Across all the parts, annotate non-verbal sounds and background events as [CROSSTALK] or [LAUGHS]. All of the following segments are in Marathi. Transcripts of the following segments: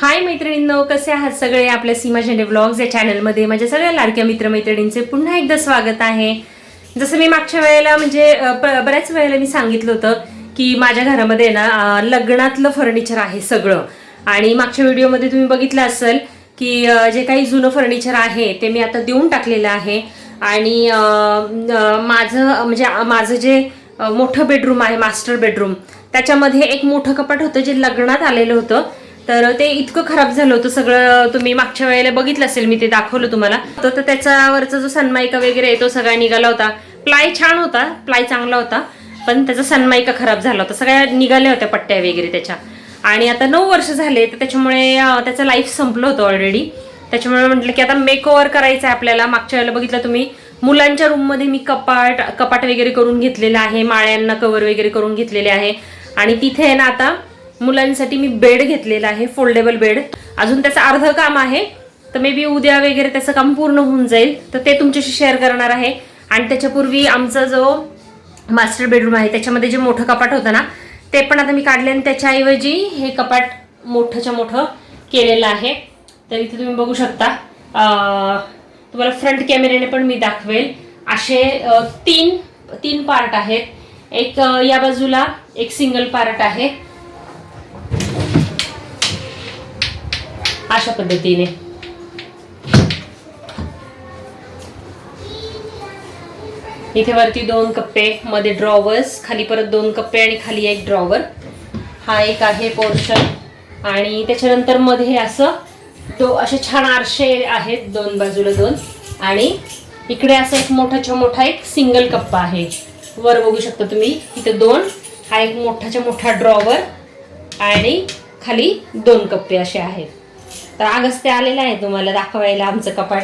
हाय मैत्रिणींनो कसे आहात सगळे आपल्या सीमा झेंडे ब्लॉग्स या चॅनलमध्ये माझ्या सगळ्या लाडक्या मित्रमैत्रिणींचे पुन्हा एकदा स्वागत आहे. जसं मी मागच्या वेळेला म्हणजे बऱ्याच वेळेला मी सांगितलं होतं की माझ्या घरामध्ये ना लग्नातलं फर्निचर आहे सगळं. आणि मागच्या व्हिडिओमध्ये तुम्ही बघितलं असेल की जे काही जुनं फर्निचर आहे ते मी आता देऊन टाकलेलं आहे. आणि माझं म्हणजे माझं जे मोठं बेडरूम आहे मास्टर बेडरूम त्याच्यामध्ये एक मोठं कपाट होतं जे लग्नात आलेलं होतं. तर ते इतकं खराब झालं होतं सगळं. तुम्ही मागच्या वेळेला बघितलं असेल मी ते दाखवलं तुम्हाला. तर तर त्याच्यावरचा जो सनमायका वगैरे आहे तो सगळा निघाला होता. प्लाय छान होता प्लाय चांगला होता पण त्याचा सनमायका खराब झाला होता. सगळ्या निघाल्या होत्या पट्ट्या वगैरे त्याच्या. आणि आता नऊ वर्ष झाले तर त्याच्यामुळे त्याचं लाईफ संपलं होतं ऑलरेडी त्याच्यामुळे म्हटलं की आता मेक ओव्हर करायचं आहे आपल्याला. मागच्या वेळेला बघितलं तुम्ही मुलांच्या रूममध्ये मी कपाट कपाट वगैरे करून घेतलेलं आहे. माळ्यांना कवर वगैरे करून घेतलेले आहे. आणि तिथे आहे ना आता मुलांसाठी मी बेड घेतलेला आहे फोल्डेबल बेड अजून त्याचं अर्ध काम आहे तर मे बी उद्या वगैरे त्याचं काम पूर्ण होऊन जाईल तर ते तुमच्याशी शेअर करणार आहे. आणि त्याच्यापूर्वी आमचा जो मास्टर बेडरूम आहे त्याच्यामध्ये जे मोठं कपाट होतं ना ते पण आता मी काढले आणि त्याच्याऐवजी हे कपाट मोठंच्या मोठं केलेलं आहे. तर इथे तुम्ही बघू शकता. तुम्हाला फ्रंट कॅमेऱ्याने पण मी दाखवेल. असे तीन तीन पार्ट आहेत. एक या बाजूला एक सिंगल पार्ट आहे. अशा पद्धतीने. इथे वरती दोन कप्पे मध्ये ड्रॉवर्स खाली परत दोन कप्पे आणि खाली एक ड्रॉवर हा एक आहे पोर्शन आणि त्याच्यानंतरमध्ये असं तो असे छान आरशे आहेत दोन बाजूला दोन. आणि इकडे असा एक मोठाच्या मोठा एक सिंगल कप्पा आहे. वर बघू शकता तुम्ही इथे दोन हा एक मोठाच्या मोठा ड्रॉवर आणि खाली दोन कप्पे असे आहेत. तर अगस्त्य आलेला आहे तुम्हाला दाखवायला आमचं कपाट.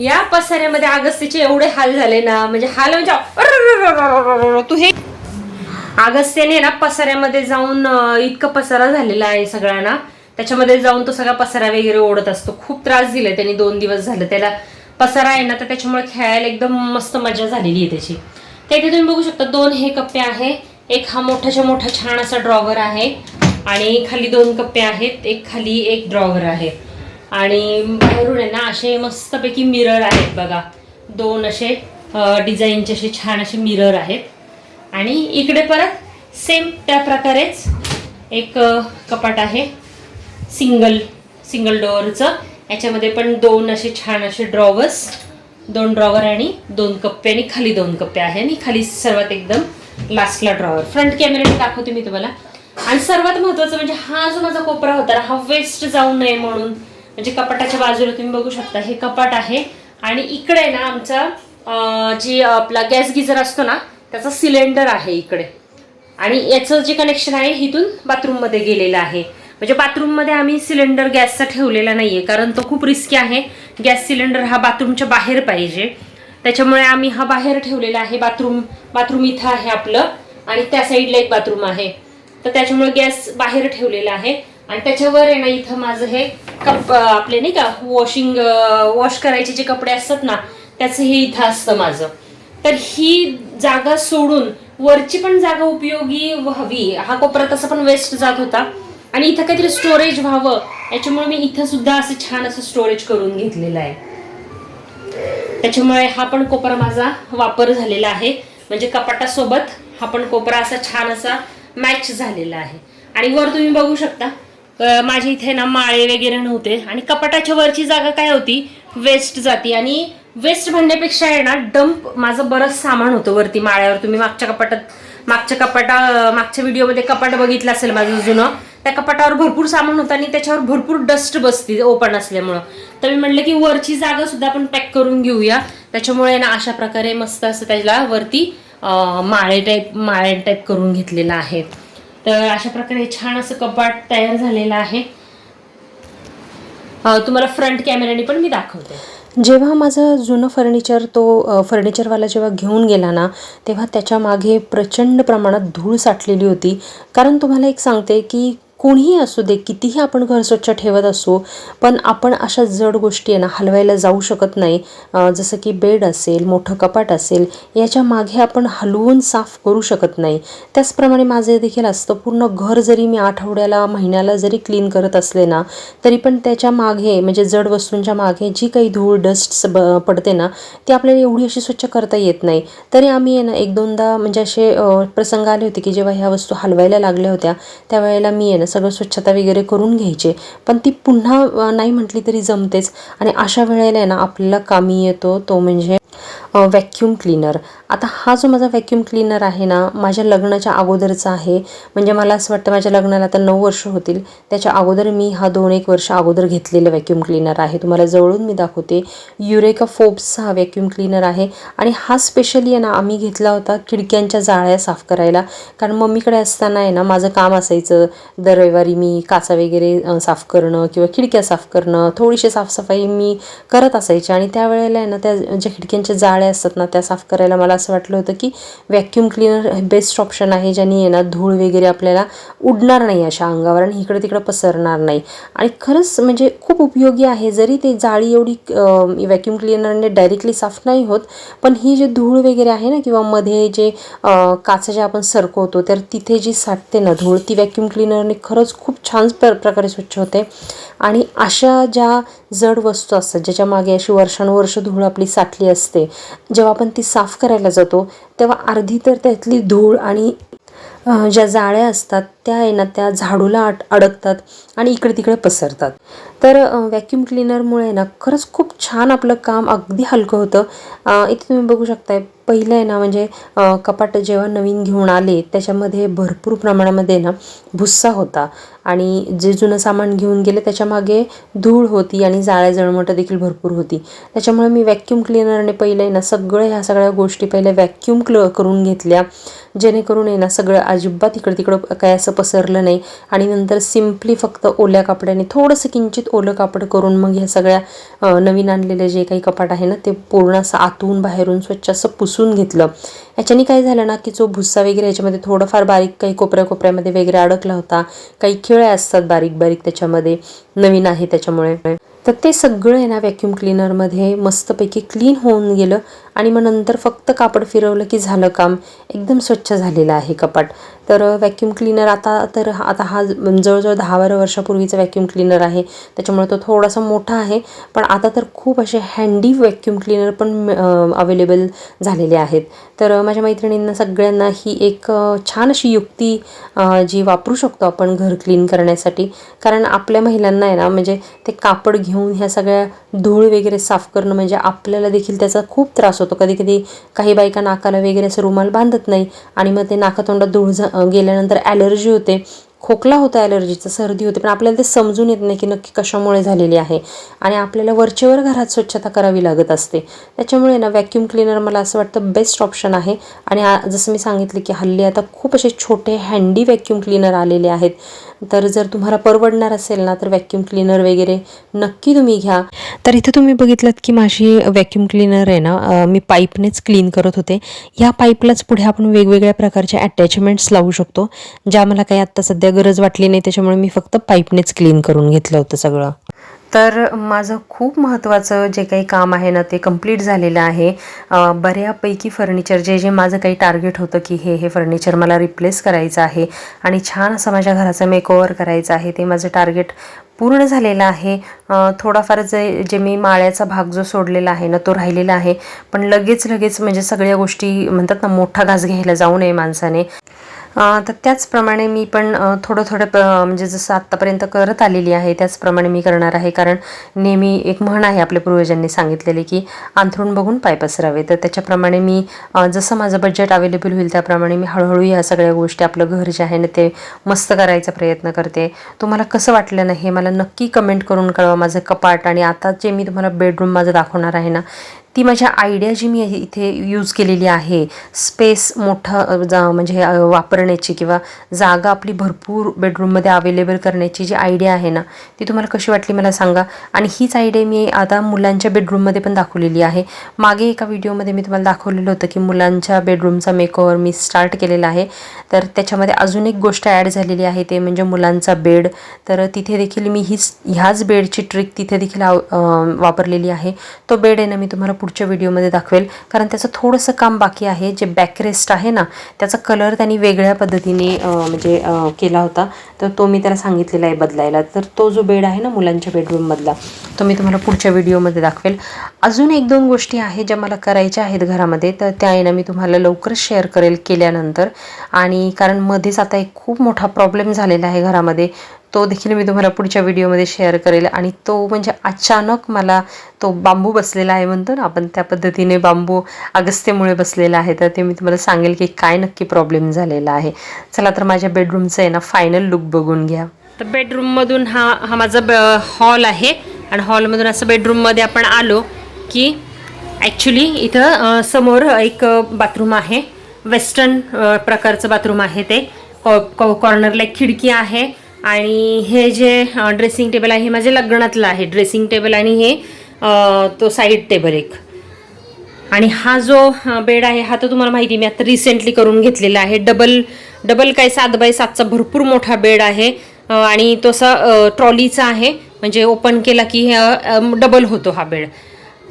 या पसाऱ्यामध्ये अगस्त्यचे एवढे हाल झाले ना म्हणजे हाल म्हणजे तू हे अगस्त्याने ना पसाऱ्यामध्ये जाऊन इतकं पसारा झालेला आहे सगळ्यांना त्याच्यामध्ये जाऊन तो सगळा पसारा वगैरे ओढत असतो खूप त्रास दिलाय त्यांनी दोन दिवस झालं त्याला पसारा आहे ना तर त्याच्यामुळे खेळायला एकदम मस्त मजा झालेली आहे त्याची त्या इथे तुम्ही बघू शकता दोन हे कप्पे आहे एक हा मोठाच्या मोठा छान असा ड्रॉवर आहे आणि खाली दोन कप्पे आहेत एक खाली एक ड्रॉवर आहे. आणि बाहेरून आहे ना असे मस्तपैकी मिरर आहेत बघा. दोन असे डिझाईनचे असे छान असे मिरर आहेत. आणि इकडे परत सेम त्या प्रकारेच एक कपाट आहे. सिंगल सिंगल डोअरचं याच्यामध्ये पण दोन असे छान असे ड्रॉवर्स दोन ड्रॉवर आणि दोन कप्पे आणि खाली दोन कप्पे आहे. आणि खाली सर्वात एकदम लास्टला ड्रॉवर फ्रंट कॅमेऱ्याने दाखवते मी तुम्हाला. आणि सर्वात महत्त्वाचं म्हणजे हा जो माझा कोपरा होता ना, हा वेस्ट जाऊ नये म्हणून म्हणजे कपाटाच्या बाजूला तुम्ही बघू शकता हे कपाट आहे. आणि इकडे ना आमचा जी आपला गॅस गिझर असतो ना त्याचा सिलेंडर आहे इकडे. आणि याचं जे कनेक्शन आहे इथून बाथरूममध्ये गेलेलं आहे. म्हणजे बाथरूममध्ये आम्ही सिलेंडर गॅसचा ठेवलेला नाही आहे कारण तो खूप रिस्की आहे. गॅस सिलेंडर हा बाथरूमच्या बाहेर पाहिजे. त्याच्यामुळे आम्ही हा बाहेर ठेवलेला आहे बाथरूम बाथरूम इथं आहे आपलं. आणि त्या साईडला एक बाथरूम आहे. तर त्याच्यामुळे गॅस बाहेर ठेवलेला आहे. आणि त्याच्यावर आहे ना इथं माझं हे कप आपले नाही का वॉशिंग वॉश करायचे जे कपडे असतात ना त्याचं हे इथं असतं माझं. तर ही जागा सोडून वरची पण जागा उपयोगी व्हावी हा कोपरा तसा पण वेस्ट जात होता. आणि इथं काहीतरी स्टोरेज व्हावं. याच्यामुळे मी इथं सुद्धा असं छान असं स्टोरेज करून घेतलेलं आहे. त्याच्यामुळे हा पण कोपरा माझा वापर झालेला आहे. म्हणजे कपाटासोबत हा पण कोपरा असा छान असा मॅच झालेला आहे. आणि वर तुम्ही बघू शकता माझ्या इथे ना माळे वगैरे नव्हते. आणि कपाटाच्या वरची जागा काय होती? वेस्ट जाती. आणि वेस्ट म्हणण्यापेक्षा आहे ना डंप माझं बरंच सामान होतं वरती माळ्यावर. तुम्ही मागच्या कपाटात मागच्या कपाटा मागच्या व्हिडिओमध्ये कपाट बघितलं असेल माझं जुनं. त्या कपाटावर भरपूर सामान होतं आणि त्याच्यावर भरपूर डस्ट बसती ओपन असल्यामुळं. तर मी म्हटलं की वरची जागा सुद्धा आपण पॅक करून घेऊया. त्याच्यामुळे ना अशा प्रकारे मस्त असं त्याला वरती माळे टाईप माळे टाईप करून घेतलेलं आहे. तर अशा प्रकारे छान असं कपाट तयार झालेलं आहे. तुम्हाला फ्रंट कॅमेऱ्याने पण मी दाखवते. जेव्हा माझं जुनं फर्निचर तो फर्निचरवाला जेव्हा घेऊन गेला ना तेव्हा त्याच्यामागे प्रचंड प्रमाणात धूळ साठलेली होती. कारण तुम्हाला एक सांगते की कोणीही असू दे कितीही आपण घर स्वच्छ ठेवत असू पण आपण अशा जड गोष्टी आहे ना हलवायला जाऊ शकत नाही. जसं की बेड असेल मोठं कपाट असेल याच्या मागे आपण हलवून साफ करू शकत नाही. त्याचप्रमाणे माझं देखील असतं पूर्ण घर जरी मी आठवड्याला महिन्याला जरी क्लीन करत असले ना तरी पण त्याच्यामागे म्हणजे जड वस्तूंच्या मागे जी काही धूळ डस्ट ब पडते ना ती आपल्याला एवढी अशी स्वच्छ करता येत नाही. तरी आम्ही आहे ना एक दोनदा म्हणजे असे प्रसंग आले होते की जेव्हा ह्या वस्तू हलवायला लागल्या होत्या त्यावेळेला मी आहे ना सगळं स्वच्छता वगैरे करून घ्यायचे. पण ती पुन्हा नाही म्हटली तरी जमतेच. आणि अशा वेळेला आहे ना आपल्याला कामी येतो तो म्हणजे व्हॅक्यूम क्लीनर आता हा जो माझा व्हॅक्यूम क्लीनर आहे ना माझ्या लग्नाच्या अगोदरचा आहे. म्हणजे मला असं वाटतं माझ्या लग्नाला आता नऊ वर्ष होतील. त्याच्या अगोदर मी हा दोन एक वर्ष अगोदर घेतलेलं व्हॅक्यूम क्लीनर आहे. तुम्हाला जवळून मी दाखवते. युरेका फोब्सचा हा व्हॅक्यूम क्लीनर आहे. आणि हा स्पेशली आहे ना आम्ही घेतला होता खिडक्यांच्या जाळ्या साफ करायला. कारण मम्मीकडे असताना आहे ना माझं काम असायचं दर रविवारी मी काचा वगैरे साफ करणं किंवा खिडक्या साफ करणं थोडीशी साफसफाई मी करत असायची. आणि त्यावेळेला आहे ना त्या ज्या खिडक्यांच्या जाळ्या असतात ना त्या साफ करायला मला असं वाटलं होतं की व्हॅक्यूम क्लीनर बेस्ट ऑप्शन आहे ज्याने येणार धूळ वगैरे आपल्याला उडणार नाही अशा अंगावर आणि इकडे तिकडे पसरणार नाही. आणि खरंच म्हणजे खूप उपयोगी आहे. जरी ते जाळी एवढी व्हॅक्यूम क्लिनरने डायरेक्टली साफ नाही होत पण ही जे धूळ वगैरे आहे ना किंवा मध्ये जे काचा जे आपण सरकवतो तर तिथे जी साठते ना धूळ ती व्हॅक्यूम क्लीनरने खरंच खूप छान प्र प्रकारे स्वच्छ होते. आणि अशा ज्या जड वस्तू असतात ज्याच्या मागे अशी वर्षानुवर्ष धूळ आपली साठली असते जेव्हा आपण ती साफ करायला जातो तेव्हा अर्धी तर त्यातली धूळ आणि ज्या जाळ्या असतात त्या आहे ना त्या झाडूला अट अडकतात आणि इकडे तिकडे पसरतात. तर व्हॅक्यूम क्लिनरमुळे ना खरंच खूप छान आपलं काम अगदी हलकं होतं. इथे तुम्ही बघू शकताय पहिलं आहे ना म्हणजे कपाट जेव्हा नवीन घेऊन आले त्याच्यामध्ये भरपूर प्रमाणामध्ये ना भुस्सा होता. आणि जे जुनं सामान घेऊन गेले त्याच्यामागे धूळ होती आणि जाळ्या जळमटं देखील भरपूर होती. त्याच्यामुळे मी व्हॅक्यूम क्लीनरने पहिले ना सगळं ह्या सगळ्या गोष्टी पहिले व्हॅक्यूम क्ल करून घेतल्या. जेणेकरून आहे ना सगळं अजिबात इकडं तिकडं काय असं पसरलं नाही. आणि नंतर सिम्पली फक्त ओल्या कापड्याने थोडंसं किंचित ओलं कापड करून मग ह्या सगळ्या नवीन आणलेले जे काही कपाट आहे ना ते पूर्ण असं आतून बाहेरून स्वच्छ असं पुसून घेतलं. याच्याने काय झालं ना की जो भुस्सा वगैरे याच्यामध्ये थोडंफार बारीक काही कोपऱ्या कोपऱ्यामध्ये वगैरे अडकला होता. काही खिळ्या असतात बारीक बारीक त्याच्यामध्ये नवीन आहे त्याच्यामुळे. तर ते सगळं आहे ना व्हॅक्यूम क्लीनरमध्ये मस्तपैकी क्लीन होऊन गेलं. आणि मग नंतर फक्त कापड फिरवलं की झालं काम. एकदम स्वच्छ झालेलं आहे कपाट. तर व्हॅक्यूम क्लीनर आता तर आता हा जवळजवळ दहा बारा वर्षापूर्वीचा व्हॅक्यूम क्लीनर आहे. त्याच्यामुळे तो थोडासा मोठा आहे. पण आता तर खूप असे हँडी व्हॅक्यूम क्लीनर पण अवेलेबल झालेले आहेत. तर माझ्या मैत्रिणींना सगळ्यांना ही एक छान अशी युक्ती जी वापरू शकतो आपण घर क्लीन करण्यासाठी. कारण आपल्या महिलांना आहे ना म्हणजे ते कापड घेऊन ह्या सगळ्या धूळ वगैरे साफ करणं म्हणजे आपल्याला देखील त्याचा खूप त्रास होतो. कधी कधी काही बायका नाकाला वगैरे असं रुमाल बांधत नाही आणि मग ते नाकातोंडात धूळ झा गेल्यानंतर ॲलर्जी होते. खोकला होता ॲलर्जीचं सर्दी होते. पण आपल्याला ते समजून येत नाही की नक्की कशामुळे झालेली आहे. आणि आपल्याला वरचेवर घरात स्वच्छता करावी लागत असते. त्याच्यामुळे ना व्हॅक्यूम क्लीनर मला असं वाटतं बेस्ट ऑप्शन आहे. आणि जसं मी सांगितलं की हल्ली आता खूप असे छोटे हँडी व्हॅक्यूम क्लीनर आलेले आहेत. तर जर तुम्हाला परवडणार असेल ना तर व्हॅक्यूम क्लीनर वगैरे नक्की तुम्ही घ्या. तर इथे तुम्ही बघितलं की माझी व्हॅक्यूम क्लीनर आहे ना मी पाईपनेच क्लीन करत होते. ह्या पाईपलाच पुढे आपण वेगवेगळ्या प्रकारचे अटॅचमेंट्स लावू शकतो ज्या मला काही आत्ता सध्या गरज वाटली नाही त्याच्यामुळे मी फक्त पाईपनेच क्लीन करून घेतलं होतं सगळं. तर माझं खूप महत्त्वाचं जे काही काम आहे ना ते कंप्लीट झालेलं आहे. बऱ्यापैकी फर्निचर जे जे माझं काही टार्गेट होतं की हे हे फर्निचर मला रिप्लेस करायचं आहे आणि छान असं माझ्या घराचं मेकओवर करायचं आहे ते माझं टार्गेट पूर्ण झालेलं आहे. थोडाफार जे जे मी माळ्याचा भाग जो सोडलेला आहे ना तो राहिलेला आहे. पण लगेच लगेच म्हणजे सगळ्या गोष्टी म्हणतात ना मोठा घास घ्यायला जाऊ नये माणसाने. तर त्याचप्रमाणे मी पण थोडं थोडं प- म्हणजे जसं आत्तापर्यंत करत आलेली आहे त्याचप्रमाणे मी करणार आहे. कारण नेहमी एक म्हण आहे आपल्या पूर्वजांनी सांगितलेली की अंथरूण बघून पाय पसरावे. तर त्याच्याप्रमाणे मी जसं माझं बजेट अवेलेबल होईल त्याप्रमाणे मी हळूहळू ह्या सगळ्या गोष्टी आपलं घर जे आहे ना ते मस्त करायचा प्रयत्न करते. तुम्हाला कसं वाटलं ना हे मला नक्की कमेंट करून कळवा. माझं कपाट आणि आता जे मी तुम्हाला बेडरूम माझं दाखवणार आहे ना ती माझ्या आयडिया जी मी इथे यूज केलेली आहे स्पेस मोठं जा म्हणजे वापरण्याची किंवा जागा आपली भरपूर बेडरूममध्ये अवेलेबल करण्याची जी आयडिया आहे ना ती तुम्हाला कशी वाटली मला सांगा. आणि हीच आयडिया मी आता मुलांच्या बेडरूममध्ये पण दाखवलेली आहे. मागे एका व्हिडिओमध्ये मी तुम्हाला दाखवलेलं होतं की मुलांच्या बेडरूमचा मेकओवर मी स्टार्ट केलेला आहे. तर त्याच्यामध्ये अजून एक गोष्ट ॲड झालेली आहे ते म्हणजे मुलांचा बेड तर तिथे देखील मी हीच ह्याच बेडची ट्रिक तिथे देखील आव- वापरलेली आहे. तो बेड आहे ना मी तुम्हाला पुढच्या व्हिडिओमध्ये दाखवेल. कारण त्याचं थोडंसं काम बाकी आहे. जे बॅकरेस्ट आहे ना त्याचा कलर त्यांनी वेगळ्या पद्धतीने म्हणजे केला होता. तर तो मी त्याला सांगितलेला आहे बदलायला. तर तो जो बेड आहे ना मुलांच्या बेडरूममधला तो मी तुम्हाला पुढच्या व्हिडिओमध्ये दाखवेल. अजून एक दोन गोष्टी आहेत ज्या मला करायच्या आहेत घरामध्ये. तर त्या आहे ना मी तुम्हाला लवकरच शेअर करेल केल्यानंतर. आणि कारण मध्येच आता एक खूप मोठा प्रॉब्लेम झालेला आहे घरामध्ये. तो देखील मी तुम्हाला पुढच्या व्हिडिओमध्ये शेअर करेल. आणि तो म्हणजे अचानक मला तो बांबू बसलेला आहे म्हणतो ना आपण त्या पद्धतीने बांबू अगस्त्यमुळे बसलेला आहे. तर ते मी तुम्हाला सांगेल की काय नक्की प्रॉब्लेम झालेला आहे. चला तर माझ्या बेडरूमचं आहे ना फायनल लुक बघून घ्या. तर बेडरूममधून हा हा माझा हॉल आहे. आणि हॉलमधून असं बेडरूममध्ये आपण आलो की ॲक्च्युली इथं समोर एक बाथरूम आहे. वेस्टर्न प्रकारचं बाथरूम आहे ते. कॉ कॉर्नरला एक खिडकी आहे. आणि हे जे ड्रेसिंग टेबल आहे हे माझ्या लग्नातलं आहे. ड्रेसिंग टेबल आणि हे तो साईड टेबल एक. आणि हा जो बेड आहे हा तर तुम्हाला माहिती मी आता रिसेंटली करून घेतलेला आहे. डबल डबल काय सात बाय सातचा भरपूर मोठा बेड आहे. आणि तो असा ट्रॉलीचा आहे. म्हणजे ओपन केला की डबल होतो हा बेड.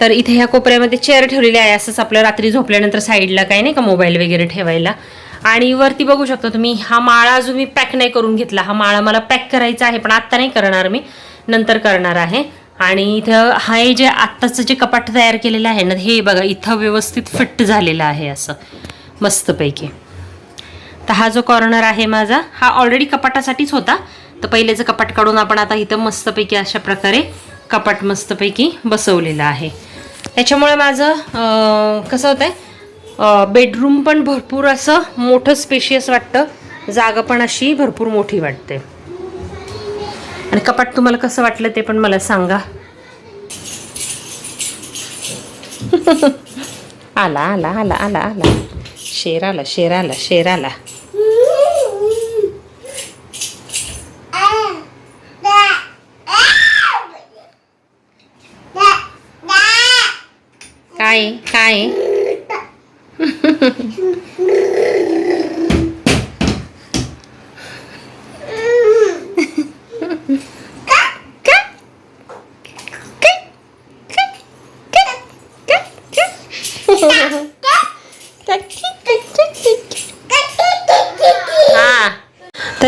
तर इथे ह्या कोपऱ्यामध्ये चेअर ठेवलेली आहे असंच आपलं रात्री झोपल्यानंतर साईडला काय नाही का मोबाईल वगैरे ठेवायला. आणि वरती बघू शकता तुम्ही हा माळा अजून मी पॅक नाही करून घेतला. हा माळा मला पॅक करायचा आहे पण आत्ता नाही करणार मी. नंतर करणार आहे. आणि इथं हा हे जे आत्ताचं जे कपाट तयार केलेलं आहे ना हे बघा इथं व्यवस्थित फिट झालेलं आहे असं. मस्तपैकी. तर हा जो कॉर्नर आहे माझा हा ऑलरेडी कपाटासाठीच होता. तर पहिलेचं कपाट काढून आपण आता इथं मस्तपैकी अशा प्रकारे कपाट मस्तपैकी बसवलेलं आहे. त्याच्यामुळे माझं कसं होतं आहे बेडरूम पण भरपूर असं मोठं स्पेशियस वाटतं. जागा पण अशी भरपूर मोठी वाटते. आणि कपाट तुम्हाला कसं वाटलं ते पण मला सांगा. [LAUGHS] आला आला आला आला आला. शेर आला शेर आला शेर आला. काय काय? तर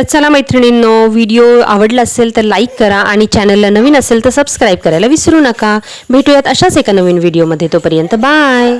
चला मैत्रिणींनो व्हिडिओ आवडला असेल तर लाईक करा आणि चॅनलला नवीन असेल तर सबस्क्राईब करायला विसरू नका. भेटूयात अशाच एका नवीन व्हिडिओमध्ये. तोपर्यंत बाय